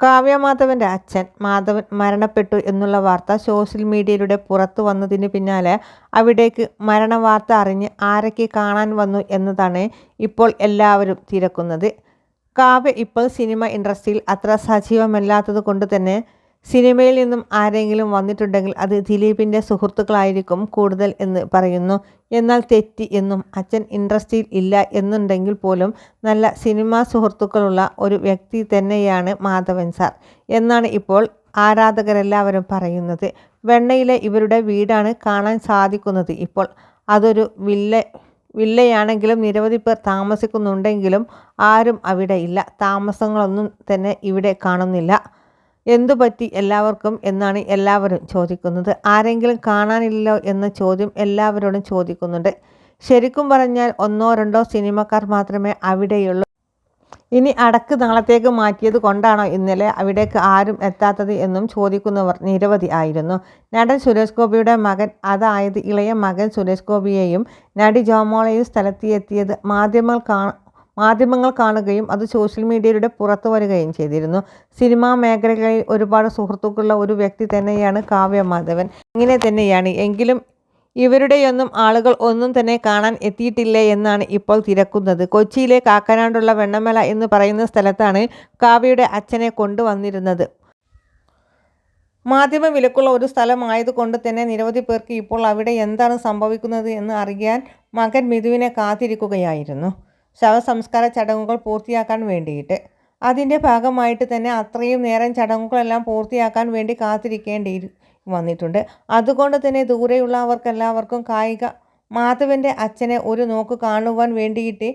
കാവ്യ മാധവന്റെ അച്ഛൻ മാധവൻ മരണപ്പെട്ടു എന്നുള്ള വാർത്ത സോഷ്യൽ മീഡിയയിലൂടെ പുറത്തു വന്നതിന് പിന്നാലെ അവിടേക്ക് മരണവാർത്ത അറിഞ്ഞ് ആരൊക്കെ കാണാൻ വന്നു എന്നതാണ് ഇപ്പോൾ എല്ലാവരും തിരക്കുന്നത്. കാവ്യ ഇപ്പോൾ സിനിമ ഇൻഡസ്ട്രിയിൽ അത്ര സജീവമല്ലാത്തത് കൊണ്ട് തന്നെ സിനിമയിൽ നിന്നും ആരെങ്കിലും വന്നിട്ടുണ്ടെങ്കിൽ അത് ദിലീപിന്റെ സുഹൃത്തുക്കളായിരിക്കും കൂടുതൽ എന്ന് പറയുന്നു. എന്നാൽ തെറ്റി എന്നും അച്ഛൻ ഇൻഡസ്ട്രിയിൽ ഇല്ല എന്നുണ്ടെങ്കിൽ പോലും നല്ല സിനിമാ സുഹൃത്തുക്കളുള്ള ഒരു വ്യക്തി തന്നെയാണ് മാധവൻ സാർ എന്നാണ് ഇപ്പോൾ ആരാധകരെല്ലാവരും പറയുന്നത്. വെണ്ണയിലെ ഇവരുടെ വീടാണ് കാണാൻ സാധിക്കുന്നത് ഇപ്പോൾ. അതൊരു വില്ല വില്ലയാണെങ്കിലും നിരവധി പേർ താമസിക്കുന്നുണ്ടെങ്കിലും ആരും അവിടെ ഇല്ല. താമസങ്ങളൊന്നും തന്നെ ഇവിടെ കാണുന്നില്ല. എന്തു പറ്റി എല്ലാവർക്കും എന്നാണ് എല്ലാവരും ചോദിക്കുന്നത്. ആരെങ്കിലും കാണാനില്ലല്ലോ എന്ന ചോദ്യം എല്ലാവരോടും ചോദിക്കുന്നുണ്ട്. ശരിക്കും പറഞ്ഞാൽ ഒന്നോ രണ്ടോ സിനിമക്കാർ മാത്രമേ അവിടെയുള്ളൂ. ഇനി അടക്ക് നാളത്തേക്ക് മാറ്റിയത് കൊണ്ടാണോ ഇന്നലെ അവിടേക്ക് ആരും എത്താത്തത് എന്നും ചോദിക്കുന്നവർ നിരവധി ആയിരുന്നു. നടൻ സുരേഷ് ഗോപിയുടെ മകൻ അതായത് ഇളയ മകൻ സുരേഷ് ഗോപിയെയും നടി ജോമോളയും സ്ഥലത്തെത്തിയത് മാധ്യമങ്ങൾ മാധ്യമങ്ങൾ കാണുകയും അത് സോഷ്യൽ മീഡിയയിലൂടെ പുറത്തു വരികയും ചെയ്തിരുന്നു. സിനിമാ മേഖലകളിൽ ഒരുപാട് സുഹൃത്തുക്കളുള്ള ഒരു വ്യക്തി തന്നെയാണ് കാവ്യ മാധവൻ. ഇങ്ങനെ തന്നെയാണ്. എങ്കിലും ഇവരുടെയൊന്നും ആളുകൾ ഒന്നും തന്നെ കാണാൻ എത്തിയിട്ടില്ലേ എന്നാണ് ഇപ്പോൾ തിരക്കുന്നത്. കൊച്ചിയിലെ കാക്കനാടുള്ള വെണ്ണമല എന്ന് പറയുന്ന സ്ഥലത്താണ് കാവ്യയുടെ അച്ഛനെ കൊണ്ടുവന്നിരുന്നത്. മാധ്യമ വിലക്കുള്ള ഒരു സ്ഥലമായതുകൊണ്ട് തന്നെ നിരവധി പേർക്ക് ഇപ്പോൾ അവിടെ എന്താണ് സംഭവിക്കുന്നത് എന്ന് അറിയാൻ മകൻ മിഥുവിനെ കാത്തിരിക്കുകയായിരുന്നു. ശവസംസ്കാര ചടങ്ങുകൾ പൂർത്തിയാക്കാൻ വേണ്ടിയിട്ട്. അതിന്റെ ഭാഗമായിട്ട് തന്നെ അത്രയും നേരം ചടങ്ങുകളെല്ലാം പൂർത്തിയാക്കാൻ വേണ്ടി കാത്തിരിക്കേണ്ടി വന്നിട്ടുണ്ട്. അതുകൊണ്ട് തന്നെ ദൂരെയുള്ളവർക്കെല്ലാവർക്കും കായിക മാധവന്റെ അച്ഛനെ ഒരു നോക്ക് കാണുവാൻ വേണ്ടിയിട്ട്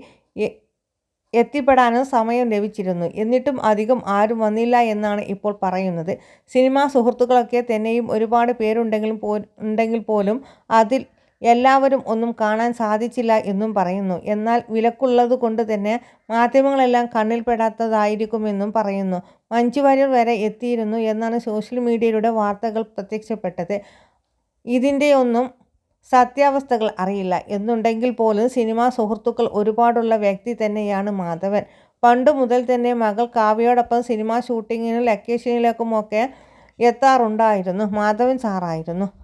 എത്തിപ്പെടാനും സമയം ലഭിച്ചിരുന്നു. എന്നിട്ടും അധികം ആരും വന്നില്ല എന്നാണ് ഇപ്പോൾ പറയുന്നത്. സിനിമാ സുഹൃത്തുക്കളൊക്കെ തന്നെയും ഒരുപാട് പേരുണ്ടെങ്കിലും പോ ഉണ്ടെങ്കിൽ പോലും അതിൽ എല്ലാവരും ഒന്നും കാണാൻ സാധിച്ചില്ല എന്നും പറയുന്നു. എന്നാൽ വിലക്കുള്ളത് കൊണ്ട് തന്നെ മാധ്യമങ്ങളെല്ലാം കണ്ണിൽപ്പെടാത്തതായിരിക്കുമെന്നും പറയുന്നു. മഞ്ജു വാര്യർ വരെ എത്തിയിരുന്നു എന്നാണ് സോഷ്യൽ മീഡിയയിലൂടെ വാർത്തകൾ പ്രത്യക്ഷപ്പെട്ടത്. ഇതിന്റെ ഒന്നും സത്യാവസ്ഥകൾ അറിയില്ല. എന്നുണ്ടെങ്കിൽ പോലും സിനിമാ സുഹൃത്തുക്കൾ ഒരുപാടുള്ള വ്യക്തി തന്നെയാണ് മാധവൻ. പണ്ട് മുതൽ തന്നെ മകൾ കാവ്യയോടൊപ്പം സിനിമാ ഷൂട്ടിങ്ങിനും ലൊക്കേഷനിലേക്കുമൊക്കെ എത്താറുണ്ടായിരുന്നു. മാധവൻ സാറായിരുന്നു.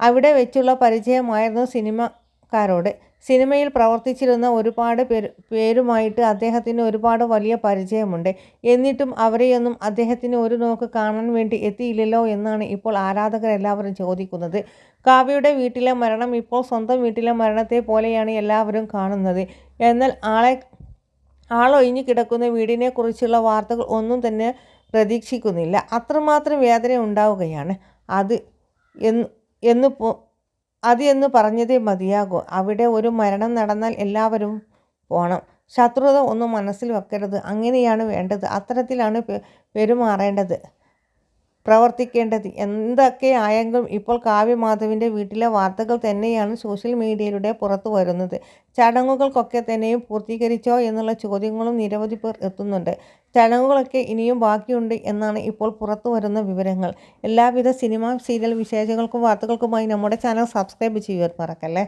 അവിടെ വെച്ചുള്ള പരിചയമായിരുന്നു സിനിമക്കാരോട്. സിനിമയിൽ പ്രവർത്തിച്ചിരുന്ന ഒരുപാട് പേര് പേരുമായിട്ട് അദ്ദേഹത്തിന് ഒരുപാട് വലിയ പരിചയമുണ്ട്. എന്നിട്ടും അവരെയൊന്നും അദ്ദേഹത്തിന് ഒരു നോക്ക് കാണാൻ വേണ്ടി എത്തിയില്ലല്ലോ എന്നാണ് ഇപ്പോൾ ആരാധകരെല്ലാവരും ചോദിക്കുന്നത്. കാവ്യയുടെ വീട്ടിലെ മരണം ഇപ്പോൾ സ്വന്തം വീട്ടിലെ മരണത്തെ പോലെയാണ് എല്ലാവരും കാണുന്നത്. എന്നാൽ ആളെ ആളൊഴിഞ്ഞു കിടക്കുന്ന വീടിനെക്കുറിച്ചുള്ള വാർത്തകൾ ഒന്നും തന്നെ പ്രതീക്ഷിക്കുന്നില്ല. അത്രമാത്രം വേദന ഉണ്ടാവുകയാണ്. അത് എന്ന് എന്ന് പോ അത് എന്ന് പറഞ്ഞതേ മതിയാകൂ. അവിടെ ഒരു മരണം നടന്നാൽ എല്ലാവരും പോകണം ശത്രുത ഒന്നും മനസ്സിൽ വെക്കരുത്. അങ്ങനെയാണ് വേണ്ടത്. അത്തരത്തിലാണ് പെരുമാറേണ്ടത്. പ്രവർത്തിക്കേണ്ടത്. എന്തൊക്കെ ആയെങ്കിലും ഇപ്പോൾ കാവ്യ കാവ്യമാധവിന്റെ വീട്ടിലെ വാർത്തകൾ തന്നെയാണ് സോഷ്യൽ മീഡിയയിലൂടെ പുറത്തു വരുന്നത്. ചടങ്ങുകൾക്കൊക്കെ തന്നെയും പൂർത്തീകരിച്ചോ എന്നുള്ള ചോദ്യങ്ങളും നിരവധി പേർ എത്തുന്നുണ്ട്. ചടങ്ങുകളൊക്കെ ഇനിയും ബാക്കിയുണ്ട് എന്നാണ് ഇപ്പോൾ പുറത്തു വരുന്ന വിവരങ്ങൾ. എല്ലാവിധ സിനിമ സീരിയൽ വിശേഷങ്ങൾക്കും വാർത്തകൾക്കുമായി നമ്മുടെ ചാനൽ സബ്സ്ക്രൈബ് ചെയ്യുവാൻ മറക്കല്ലേ?